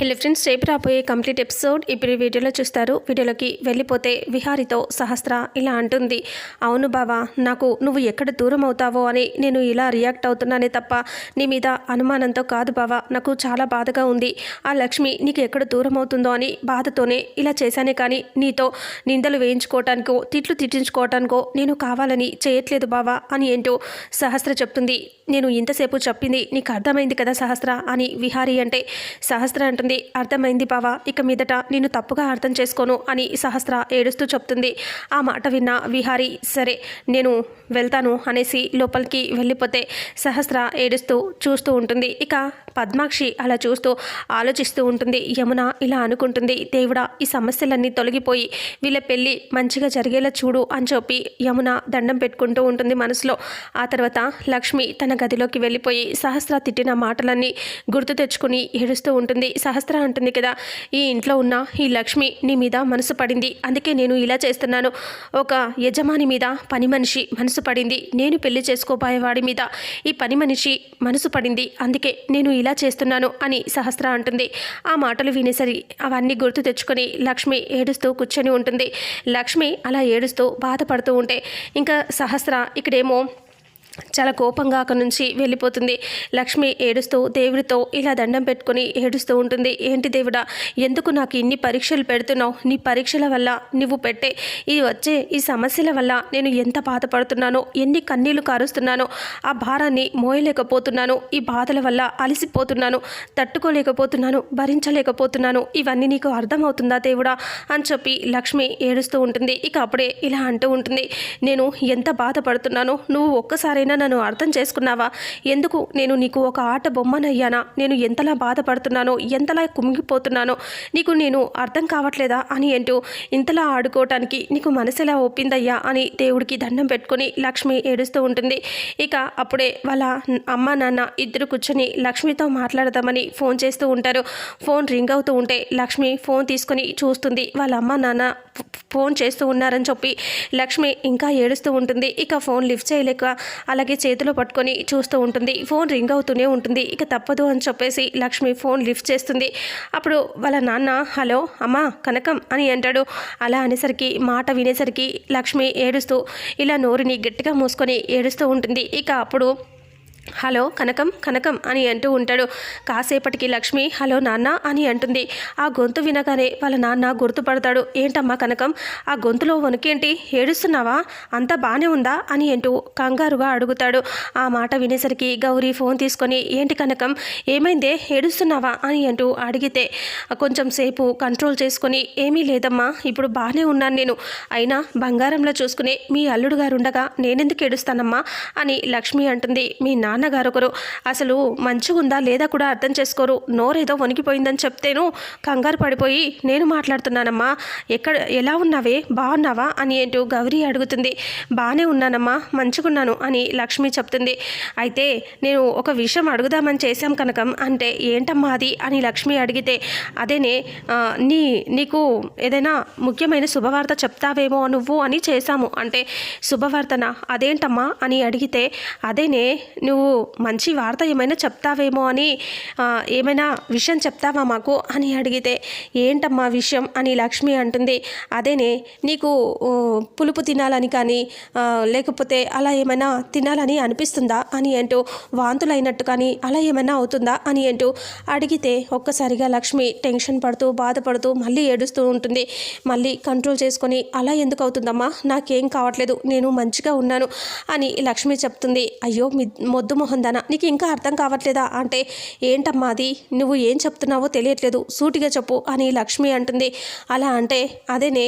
Hello friends రేపు రాబోయే complete episode ఇప్పుడు వీడియోలో చూస్తారు. వీడియోలోకి వెళ్ళిపోతే విహారితో సహస్ర ఇలా అంటుంది. అవును బావా నాకు నువ్వు ఎక్కడ దూరం అవుతావో అని నేను ఇలా రియాక్ట్ అవుతున్నానే తప్ప నీ మీద అనుమానంతో కాదు బావా. నాకు చాలా బాధగా ఉంది. ఆ లక్ష్మి నీకు ఎక్కడ దూరం అవుతుందో అని బాధతోనే ఇలా చేశానే కానీ నీతో నిందలు వేయించుకోవటానికో తిట్లు తిట్టించుకోవటానికో నేను కావాలని చేయట్లేదు బావా అని ఏంటో సహస్ర చెప్తుంది. నేను ఇంతసేపు చెప్పింది నీకు అర్థమైంది కదా సహస్ర అని విహారి అంటే సహస్ర అంటుంది అర్థమైంది బావా. ఇక మీదట నేను తప్పుగా అర్థం చేసుకోను అని సహస్ర ఏడుస్తూ చెప్తుంది. ఆ మాట విన్న విహారి సరే నేను వెళ్తాను అనేసి లోపలికి వెళ్ళిపోతే సహస్ర ఏడుస్తూ చూస్తూ ఉంటుంది. ఇక పద్మాక్షి అలా చూస్తూ ఆలోచిస్తూ ఉంటుంది. యమున ఇలా అనుకుంటుంది. దేవుడా ఈ సమస్యలన్నీ తొలగిపోయి వీళ్ళ పెళ్ళి మంచిగా జరిగేలా చూడు అని చెప్పి యమున దండం పెట్టుకుంటూ ఉంటుంది మనసులో. ఆ తర్వాత లక్ష్మి తన గదిలోకి వెళ్ళిపోయి సహస్ర తిట్టిన మాటలన్నీ గుర్తు తెచ్చుకుని ఏడుస్తూ ఉంటుంది. సహస్ర అంటుంది కదా ఈ ఇంట్లో ఉన్న ఈ లక్ష్మి నీ మీద మనసు పడింది. అందుకే నేను ఇలా చేస్తున్నాను. ఒక యజమాని మీద పని మనిషి మనసు పడింది. నేను పెళ్ళి చేసుకోబోయేవాడి మీద ఈ పని మనిషి మనసు పడింది. అందుకే నేను ఇలా చేస్తున్నాను అని సహస్ర అంటుంది. ఆ మాటలు వినేసరి అవన్నీ గుర్తు తెచ్చుకొని లక్ష్మి ఏడుస్తూ కూర్చొని ఉంటుంది. లక్ష్మి అలా ఏడుస్తూ బాధపడుతూ ఉంటే ఇంకా సహస్ర ఇక్కడేమో చాలా కోపంగా అక్కడి నుంచి వెళ్ళిపోతుంది. లక్ష్మి ఏడుస్తూ దేవుడితో ఇలా దండం పెట్టుకొని ఏడుస్తూ ఉంటుంది. ఏంటి దేవుడా ఎందుకు నాకు ఇన్ని పరీక్షలు పెడుతున్నావు? నీ పరీక్షల వల్ల నువ్వు పెట్టే ఈ వచ్చే ఈ సమస్యల వల్ల నేను ఎంత బాధపడుతున్నానో ఎన్ని కన్నీళ్ళు కారుస్తున్నానో ఆ భారాన్ని మోయలేకపోతున్నాను. ఈ బాధల వల్ల అలసిపోతున్నాను తట్టుకోలేకపోతున్నాను భరించలేకపోతున్నాను. ఇవన్నీ నీకు అర్థమవుతుందా దేవుడా? అని చెప్పి లక్ష్మి ఏడుస్తూ ఉంటుంది. ఇక అప్పుడే ఇలా అంటూ ఉంటుంది. నేను ఎంత బాధపడుతున్నానో నువ్వు ఒక్కసారైనా నన్ను అర్థం చేసుకున్నావా? ఎందుకు నేను నీకు ఒక ఆట బొమ్మనయ్యానా? నేను ఎంతలా బాధపడుతున్నానో ఎంతలా కుమిగిపోతున్నానో నీకు నేను అర్థం కావట్లేదా అని అంటూ ఇంతలా ఆడుకోవటానికి నీకు మనసులా ఒప్పిందయ్యా అని దేవుడికి దండం పెట్టుకొని లక్ష్మి ఏడుస్తూ ఉంటుంది. ఇక అప్పుడే వాళ్ళ అమ్మ నాన్న ఇద్దరు కూర్చొని లక్ష్మితో మాట్లాడదామని ఫోన్ చేస్తూ ఉంటారు. ఫోన్ రింగ్ అవుతూ ఉంటే లక్ష్మి ఫోన్ తీసుకొని చూస్తుంది. వాళ్ళ అమ్మ నాన్న ఫోన్ చేస్తూ ఉన్నారని చెప్పి లక్ష్మి ఇంకా ఏడుస్తూ ఉంటుంది. ఇక ఫోన్ లిఫ్ట్ చేయలేక అలాగే చేతిలో పట్టుకొని చూస్తూ ఉంటుంది. ఫోన్ రింగ్ అవుతూనే ఉంటుంది. ఇక తప్పదు అని చెప్పేసి లక్ష్మి ఫోన్ లిఫ్ట్ చేస్తుంది. అప్పుడు వాళ్ళ నాన్న హలో అమ్మా కనకం అని అంటాడు. అలా అనేసరికి మాట వినేసరికి లక్ష్మి ఏడుస్తూ ఇలా నోరుని గట్టిగా మూసుకొని ఏడుస్తూ ఉంటుంది. ఇక అప్పుడు హలో కనకం కనకం అని అంటూ ఉంటాడు. కాసేపటికి లక్ష్మి హలో నాన్న అని అంటుంది. ఆ గొంతు వినగానే వాళ్ళ నాన్న గుర్తుపడతాడు. ఏంటమ్మా కనకం ఆ గొంతులో వణుకేంటి? ఏడుస్తున్నావా? అంతా బాగానే ఉందా? అని అంటూ కంగారుగా అడుగుతాడు. ఆ మాట వినేసరికి గౌరీ ఫోన్ తీసుకొని ఏంటి కనకం ఏమైందే? ఏడుస్తున్నావా? అని అంటూ అడిగితే కొంచెం సేపు కంట్రోల్ చేసుకొని ఏమీ లేదమ్మా ఇప్పుడు బాగానే ఉన్నాను నేను. అయినా బంగారంలో చూసుకునే మీ అల్లుడు గారు ఉండగా నేనెందుకు ఏడుస్తానమ్మా? అని లక్ష్మి అంటుంది. మీ నాన్న నాన్నగారు ఒకరు అసలు మంచిగా ఉందా లేదా కూడా అర్థం చేసుకోరు. నోరేదో వణికిపోయిందని చెప్తేను కంగారు పడిపోయి నేను మాట్లాడుతున్నానమ్మా. ఎక్కడ ఎలా ఉన్నావే? బాగున్నావా? అని ఏంటో గౌరీ అడుగుతుంది. బాగానే ఉన్నానమ్మా. మంచిగున్నాను అని లక్ష్మి చెప్తుంది. అయితే నేను ఒక విషయం అడుగుదామని చేశాం కనకం. అంటే ఏంటమ్మా అది? అని లక్ష్మి అడిగితే అదేనే నీ నీకు ఏదైనా ముఖ్యమైన శుభవార్త చెప్తావేమో నువ్వు అని చేశాము. అంటే శుభవార్తన? అదేంటమ్మా? అని అడిగితే అదేనే నువ్వు మంచి వార్త ఏమైనా చెప్తావేమో అని ఏమైనా విషయం చెప్తావా మాకు? అని అడిగితే ఏంటమ్మా విషయం? అని లక్ష్మి అంటుంది. అదేనే నీకు పులుపు తినాలని కానీ లేకపోతే అలా ఏమైనా తినాలని అనిపిస్తుందా? అని అంటూ వాంతులైనట్టు కానీ అలా ఏమైనా అవుతుందా? అని అంటూ అడిగితే ఒక్కసారిగా లక్ష్మి టెన్షన్ పడుతూ బాధపడుతూ మళ్ళీ ఏడుస్తూ ఉంటుంది. మళ్ళీ కంట్రోల్ చేసుకొని అలా ఎందుకు అవుతుందమ్మా? నాకేం కావట్లేదు. నేను మంచిగా ఉన్నాను అని లక్ష్మి చెప్తుంది. అయ్యో మీ మొద్దు మొహందన నీకు ఇంకా అర్థం కావట్లేదా? అంటే ఏంటమ్మా అది? నువ్వు ఏం చెప్తున్నావో తెలియట్లేదు. సూటిగా చెప్పు అని లక్ష్మి అంటుంది. అలా అంటే అదేనే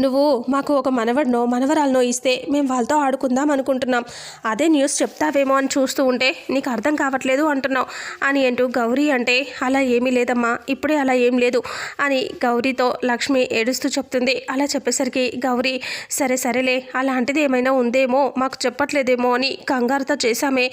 నువ్వు మాకు ఒక మనవడినో మనవరాలనో ఇస్తే మేము వాళ్ళతో ఆడుకుందాం అనుకుంటున్నాం. అదే న్యూస్ చెప్తావేమో అని చూస్తూ ఉంటే నీకు అర్థం కావట్లేదు అంటున్నావు. అని అంటూ గౌరీ అంటే అలా ఏమీ లేదమ్మా ఇప్పుడే అలా ఏం లేదు అని గౌరీతో లక్ష్మి ఏడుస్తూ చెప్తుంది. అలా చెప్పేసరికి గౌరీ సరే సరేలే అలాంటిది ఏమైనా ఉందేమో మాకు చెప్పట్లేదేమో అని కంగారుతో చేశామే.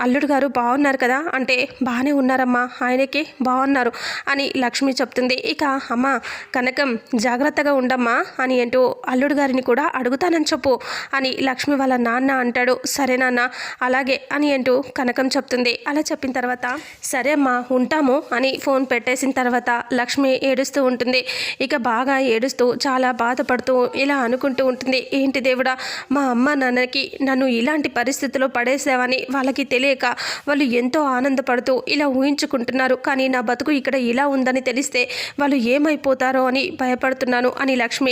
అల్లుడు గారు బాగున్నారు కదా? అంటే బాగానే ఉన్నారమ్మా ఆయనకి బాగున్నారు అని లక్ష్మి చెప్తుంది. ఇక అమ్మ కనకం జాగ్రత్తగా ఉండమ్మా అని అంటూ అల్లుడు గారిని కూడా అడుగుతానని చెప్పు అని లక్ష్మి వాళ్ళ నాన్న అంటాడు. సరే నాన్న అలాగే అని అంటూ కనకం చెప్తుంది. అలా చెప్పిన తర్వాత సరే అమ్మా ఉంటాము అని ఫోన్ పెట్టేసిన తర్వాత లక్ష్మి ఏడుస్తూ ఉంటుంది. ఇక బాగా ఏడుస్తూ చాలా బాధపడుతూ ఇలా అనుకుంటూ ఉంటుంది. ఏంటి దేవుడా మా అమ్మ నాన్నకి నన్ను ఇలాంటి పరిస్థితిలో పడేసావని వాళ్ళకి తెలియక వాళ్ళు ఎంతో ఆనందపడుతూ ఇలా ఊహించుకుంటున్నారు. కానీ నా బతుకు ఇక్కడ ఇలా ఉందని తెలిస్తే వాళ్ళు ఏమైపోతారో అని భయపడుతున్నాను అని లక్ష్మి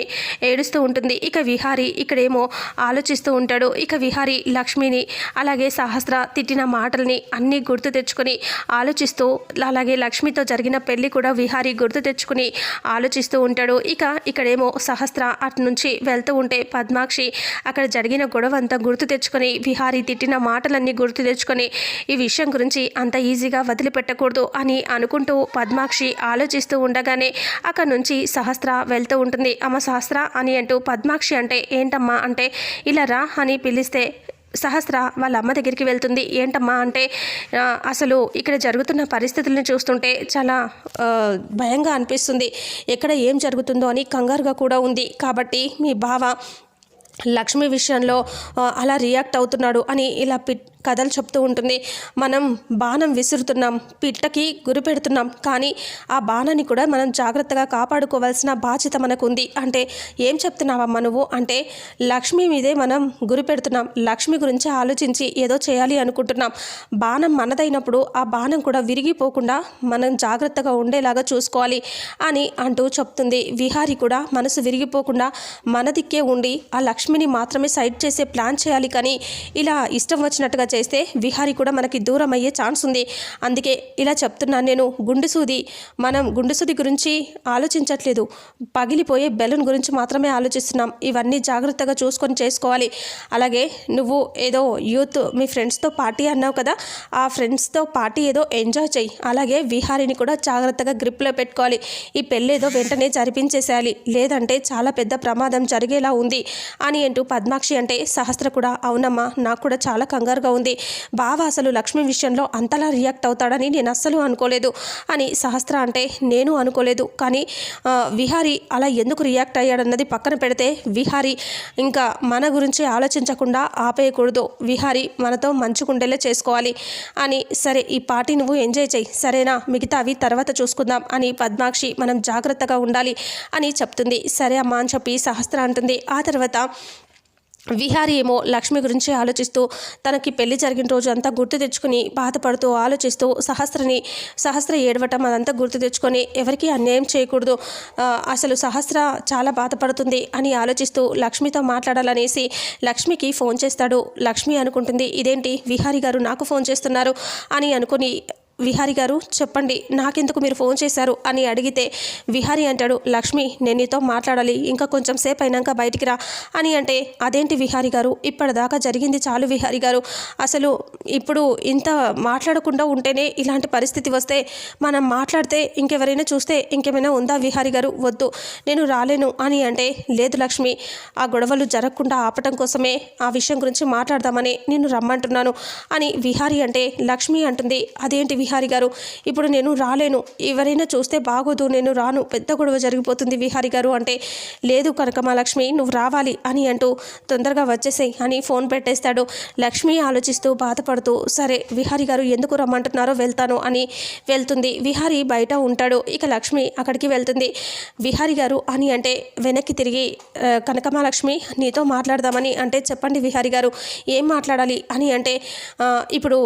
ఏడుస్తూ ఉంటుంది. ఇక విహారి ఇక్కడేమో ఆలోచిస్తూ ఉంటాడు. ఇక విహారి లక్ష్మిని అలాగే సహస్ర తిట్టిన మాటల్ని అన్నీ గుర్తు తెచ్చుకొని ఆలోచిస్తూ అలాగే లక్ష్మితో జరిగిన పెళ్ళి కూడా విహారి గుర్తు తెచ్చుకుని ఆలోచిస్తూ ఉంటాడు. ఇక ఇక్కడేమో సహస్ర అటు నుంచి వెళ్తూ ఉంటే పద్మాక్షి అక్కడ జరిగిన గొడవ అంతా గుర్తు తెచ్చుకొని విహారి తిట్టిన మాటలన్నీ గుర్తు తెచ్చుకొని ఈ విషయం గురించి అంత ఈజీగా వదిలిపెట్టకూడదు అని అనుకుంటూ పద్మాక్షి ఆలోచిస్తూ ఉండగానే అక్కడ నుంచి సహస్ర వెళ్తూ ఉంటుంది. అమ్మ సహస్ర అని అంటూ పద్మాక్షి అంటే ఏంటమ్మా అంటే ఇలా రా అని పిలిస్తే సహస్ర వాళ్ళ అమ్మ దగ్గరికి వెళ్తుంది. ఏంటమ్మా అంటే అసలు ఇక్కడ జరుగుతున్న పరిస్థితులను చూస్తుంటే చాలా భయంగా అనిపిస్తుంది. ఎక్కడ ఏం జరుగుతుందో అని కంగారుగా కూడా ఉంది. కాబట్టి మీ బావ లక్ష్మి విషయంలో అలా రియాక్ట్ అవుతున్నాడు అని ఇలా పిట్ కథలు చెప్తూ ఉంటుంది. మనం బాణం విసురుతున్నాం పిట్టకి గురి పెడుతున్నాం. కానీ ఆ బాణాన్ని కూడా మనం జాగ్రత్తగా కాపాడుకోవాల్సిన బాధ్యత మనకు ఉంది అంటే ఏం చెప్తున్నావమ్మా నువ్వు? అంటే లక్ష్మి మీదే మనం గురి పెడుతున్నాం. లక్ష్మి గురించి ఆలోచించి ఏదో చేయాలి అనుకుంటున్నాం. బాణం మనదైనప్పుడు ఆ బాణం కూడా విరిగిపోకుండా మనం జాగ్రత్తగా ఉండేలాగా చూసుకోవాలి అని అంటూ చెప్తుంది. విహారి కూడా మనసు విరిగిపోకుండా మన దిక్కే ఉండి ఆ లక్ష్మిని మాత్రమే సైడ్ చేసే ప్లాన్ చేయాలి కానీ ఇలా ఇష్టం వచ్చినట్టుగా చేస్తే విహారి కూడా మనకి దూరం అయ్యే ఛాన్స్ ఉంది. అందుకే ఇలా చెప్తున్నాను నేను గుండుసూది మనం గుండుసూది గురించి ఆలోచించట్లేదు. పగిలిపోయే బెలూన్ గురించి మాత్రమే ఆలోచిస్తున్నాం. ఇవన్నీ జాగ్రత్తగా చూసుకొని చేసుకోవాలి. అలాగే నువ్వు ఏదో యూత్ మీ ఫ్రెండ్స్తో పార్టీ అన్నావు కదా ఆ ఫ్రెండ్స్తో పార్టీ ఏదో ఎంజాయ్ చేయి. అలాగే విహారిని కూడా జాగ్రత్తగా గ్రిప్లో పెట్టుకోవాలి. ఈ పెళ్ళేదో వెంటనే జరిపించేసేయాలి. లేదంటే చాలా పెద్ద ప్రమాదం జరిగేలా ఉంది. అని అంటూ పద్మాక్షి అంటే సహస్ర కూడా అవునమ్మా నాకు కూడా చాలా కంగారుగా ఉంది. బావ అసలు లక్ష్మి విషయంలో అంతలా రియాక్ట్ అవుతాడని నేను అస్సలు అనుకోలేదు. అని సహస్ర అంటే నేను అనుకోలేదు. కానీ విహారి అలా ఎందుకు రియాక్ట్ అయ్యాడన్నది పక్కన పెడితే విహారి ఇంకా మన గురించి ఆలోచించకుండా ఆపేయకూడదు. విహారి మనతో మంచుకుండేలా చేసుకోవాలి. అని సరే ఈ పార్టీ నువ్వు ఎంజాయ్ చేయి. సరేనా? మిగతా అవి తర్వాత చూసుకుందాం అని పద్మాక్షి మనం జాగ్రత్తగా ఉండాలి అని చెప్తుంది. సరే అమ్మా అని చెప్పి సహస్ర అంటుంది. ఆ తర్వాత విహారీ ఏమో లక్ష్మి గురించి ఆలోచిస్తూ తనకి పెళ్ళి జరిగిన రోజు అంతా గుర్తు తెచ్చుకుని బాధపడుతూ ఆలోచిస్తూ సహస్రని సహస్ర ఏడవటం అదంతా గుర్తు తెచ్చుకొని ఎవరికీ అన్యాయం చేయకూడదు. అసలు సహస్ర చాలా బాధపడుతుంది అని ఆలోచిస్తూ లక్ష్మితో మాట్లాడాలనేసి లక్ష్మికి ఫోన్ చేస్తాడు. లక్ష్మి అనుకుంటుంది ఇదేంటి? విహారీ గారు నాకు ఫోన్ చేస్తున్నారు అని అనుకుని విహారి గారు చెప్పండి నాకెందుకు మీరు ఫోన్ చేశారు? అని అడిగితే విహారి అంటాడు లక్ష్మి నేను నీతో మాట్లాడాలి ఇంకా కొంచెం సేపు అయినాక బయటికి రా అని అంటే అదేంటి విహారి గారు? ఇప్పటిదాకా జరిగింది చాలు విహారి గారు. అసలు ఇప్పుడు ఇంత మాట్లాడకుండా ఉంటేనే ఇలాంటి పరిస్థితి వస్తే మనం మాట్లాడితే ఇంకెవరైనా చూస్తే ఇంకేమైనా ఉందా విహారి గారు? వద్దు నేను రాలేను అని అంటే లేదు లక్ష్మి ఆ గొడవలు జరగకుండా ఆపటం కోసమే ఆ విషయం గురించి మాట్లాడదామని నేను రమ్మంటున్నాను అని విహారి అంటే లక్ష్మి అంటుంది అదేంటి విహారి గారు. ఇప్పుడు నేను రాలేను. ఎవరైనా చూస్తే బాగోదు. నేను రాను. పెద్ద గొడవ జరిగిపోతుంది విహారి గారు అంటే లేదు కనకమాలక్ష్మి నువ్వు రావాలి అని అంటూ తొందరగా వచ్చేసేయ్ అని ఫోన్ పెట్టేస్తాడు. లక్ష్మి ఆలోచిస్తూ బాధపడుతూ సరే విహారి గారు ఎందుకు రమ్మంటున్నారో వెళ్తాను అని వెళ్తుంది. విహారి బయట ఉంటాడు. ఇక లక్ష్మి అక్కడికి వెళ్తుంది. విహారి గారు అని అంటే వెనక్కి తిరిగి కనకమాలక్ష్మి నీతో మాట్లాడదామని అంటే చెప్పండి విహారి గారు ఏం మాట్లాడాలి అని అంటే ఇప్పుడు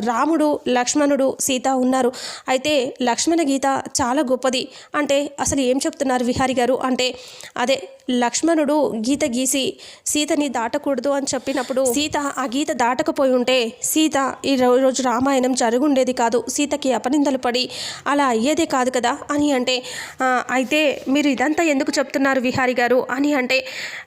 రాముడు లక్ష్మణుడు సీత ఉన్నారు. అయితే లక్ష్మణ గీత చాలా గొప్పది. అంటే అసలు ఏం చెప్తున్నారు విహారి గారు? అంటే అదే లక్ష్మణుడు గీత గీసి సీతని దాటకూడదు అని చెప్పినప్పుడు సీత ఆ గీత దాటకపోయి ఉంటే సీత ఈ రోజు రామాయణం జరుగుండేది కాదు సీతకి అపనిందలు పడి అలా అయ్యేదే కాదు కదా అని అంటే అయితే మీరు ఇదంతా ఎందుకు చెప్తున్నారు విహారి గారు? అని అంటే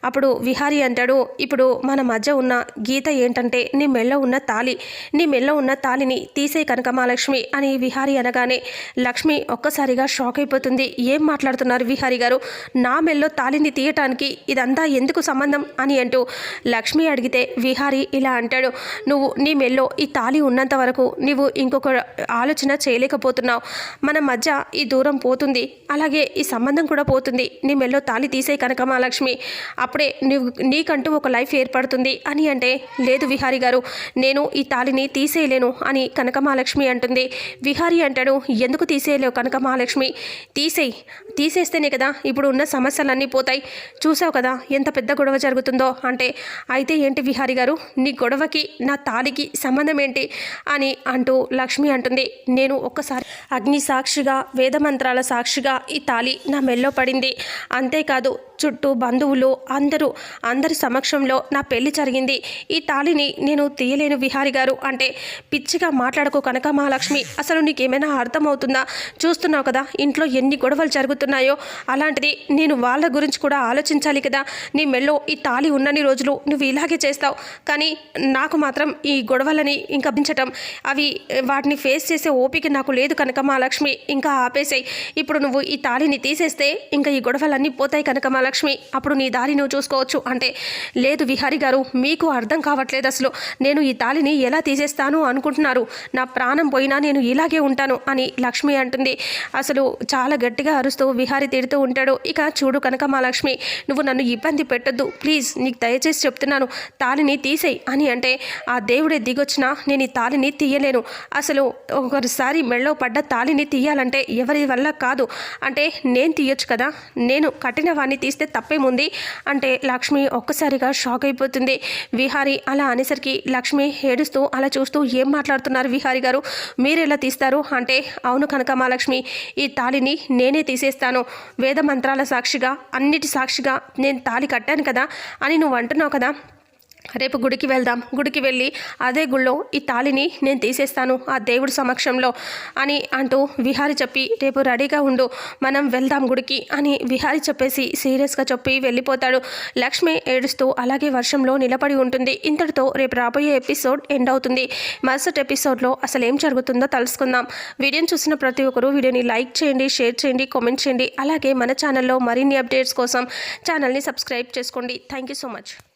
అప్పుడు విహారి అంటాడు ఇప్పుడు మన మధ్య ఉన్న గీత ఏంటంటే నీ మెళ్ళ ఉన్న తాలి నీ మెళ్ళ ఉన్న తాలిని తీసే కనకమాలక్ష్మి అని విహారి అనగానే లక్ష్మి ఒక్కసారిగా షాక్ అయిపోతుంది. ఏం మాట్లాడుతున్నారు విహారి గారు? నా మెల్లో తాలిని తీయ తెలియటానికి ఇదంతా ఎందుకు సంబంధం అని అంటూ లక్ష్మి అడిగితే విహారి ఇలా అంటాడు. నువ్వు నీ మెల్లో ఈ తాళి ఉన్నంత వరకు నువ్వు ఇంకొక ఆలోచన చేయలేకపోతున్నావు. మన మధ్య ఈ దూరం పోతుంది. అలాగే ఈ సంబంధం కూడా పోతుంది. నీ మెల్లో తాళి తీసే కనుక మహాలక్ష్మి. అప్పుడే నువ్వు నీకంటూ ఒక లైఫ్ ఏర్పడుతుంది. అని అంటే లేదు విహారి గారు నేను ఈ తాళిని తీసేయలేను అని కనక మహాలక్ష్మి అంటుంది. విహారి అంటాడు ఎందుకు తీసేయలేవు కనక మహాలక్ష్మి? తీసేయి. తీసేస్తేనే కదా ఇప్పుడు ఉన్న సమస్యలన్నీ పోతాయి. చూసావు కదా ఎంత పెద్ద గొడవ జరుగుతుందో? అంటే అయితే ఏంటి విహారి గారు? నీ గొడవకి నా తాళికి సంబంధం ఏంటి? అని అంటూ లక్ష్మి అంటుంది. నేను ఒక్కసారి అగ్ని సాక్షిగా వేదమంత్రాల సాక్షిగా ఈ తాళి నా మెల్లో పడింది. అంతేకాదు చుట్టూ బంధువులు అందరూ అందరి సమక్షంలో నా పెళ్ళి జరిగింది. ఈ తాళిని నేను తీయలేను విహారి గారు. అంటే పిచ్చిగా మాట్లాడకు కనక మహాలక్ష్మి. అసలు నీకేమైనా అర్థమవుతుందా? చూస్తున్నావు కదా ఇంట్లో ఎన్ని గొడవలు జరుగుతున్నాయో? అలాంటిది నేను వాళ్ళ గురించి కూడా ఆలోచించాలి కదా. నీ మెల్లో ఈ తాళి ఉన్నన్ని రోజులు నువ్వు ఇలాగే చేస్తావు. కానీ నాకు మాత్రం ఈ గొడవలని ఇంకా పెంచటం అవి వాటిని ఫేస్ చేసే ఓపిక నాకు లేదు కనక మహాలక్ష్మి. ఇంకా ఆపేసాయి. ఇప్పుడు నువ్వు ఈ తాళిని తీసేస్తే ఇంకా ఈ గొడవలన్నీ పోతాయి కనక మహాలక్ష్మి. అప్పుడు నీ దారి నువ్వు చూసుకోవచ్చు. అంటే లేదు విహారి గారు మీకు అర్థం కావట్లేదు అసలు. నేను ఈ తాళిని ఎలా తీసేస్తాను అనుకుంటున్నారు. నా ప్రాణం పోయినా నేను ఇలాగే ఉంటాను అని లక్ష్మి అంటుంది. అసలు చాలా గట్టిగా అరుస్తూ విహారి తిడుతూ ఉంటాడు. ఇక చూడు కనక మహాలక్ష్మి నువ్వు నన్ను ఇబ్బంది పెట్టద్దు. ప్లీజ్ నీకు దయచేసి చెప్తున్నాను. తాళిని తీసేయి అని అంటే ఆ దేవుడే దిగొచ్చినా నేను ఈ తాళిని తీయలేను. అసలు ఒకసారి మెళ్ళో పడ్డ తాళిని తీయాలంటే ఎవరి వల్ల కాదు. అంటే నేను తీయొచ్చు కదా. నేను కట్టిన వాడిని తీస్తే తప్పేముంది? అంటే లక్ష్మి ఒక్కసారిగా షాక్ అయిపోతుంది. విహారి అలా అనేసరికి లక్ష్మి ఏడుస్తూ అలా చూస్తూ ఏం మాట్లాడుతున్నారు విహారి గారు? మీరు ఎలా తీస్తారు? అంటే అవును కనక మహాలక్ష్మి ఈ తాళిని నేనే తీసేస్తాను. వేద మంత్రాల సాక్షిగా అన్నిటి సాక్షిగా నేను తాళి కట్టాను కదా అని నువ్వు అంటున్నావు కదా రేపు గుడికి వెళ్దాం. గుడికి వెళ్ళి అదే గుళ్ళో ఈ తాళిని నేను తీసేస్తాను ఆ దేవుడి సమక్షంలో అని అంటూ విహారి చెప్పి రేపు రెడీగా ఉండు మనం వెళ్దాం గుడికి అని విహారి చెప్పేసి సీరియస్గా చెప్పి వెళ్ళిపోతాడు. లక్ష్మి ఏడుస్తూ అలాగే వర్షంలో నిలబడి ఉంటుంది. ఇంతటితో రేపు రాబోయే ఎపిసోడ్ ఎండ్ అవుతుంది. మరుసటి ఎపిసోడ్లో అసలు ఏం జరుగుతుందో తెలుసుకుందాం. వీడియోని చూసిన ప్రతి ఒక్కరూ వీడియోని లైక్ చేయండి షేర్ చేయండి కామెంట్ చేయండి. అలాగే మన ఛానల్లో మరిన్ని అప్డేట్స్ కోసం ఛానల్ని సబ్స్క్రైబ్ చేసుకోండి. Thank you so much.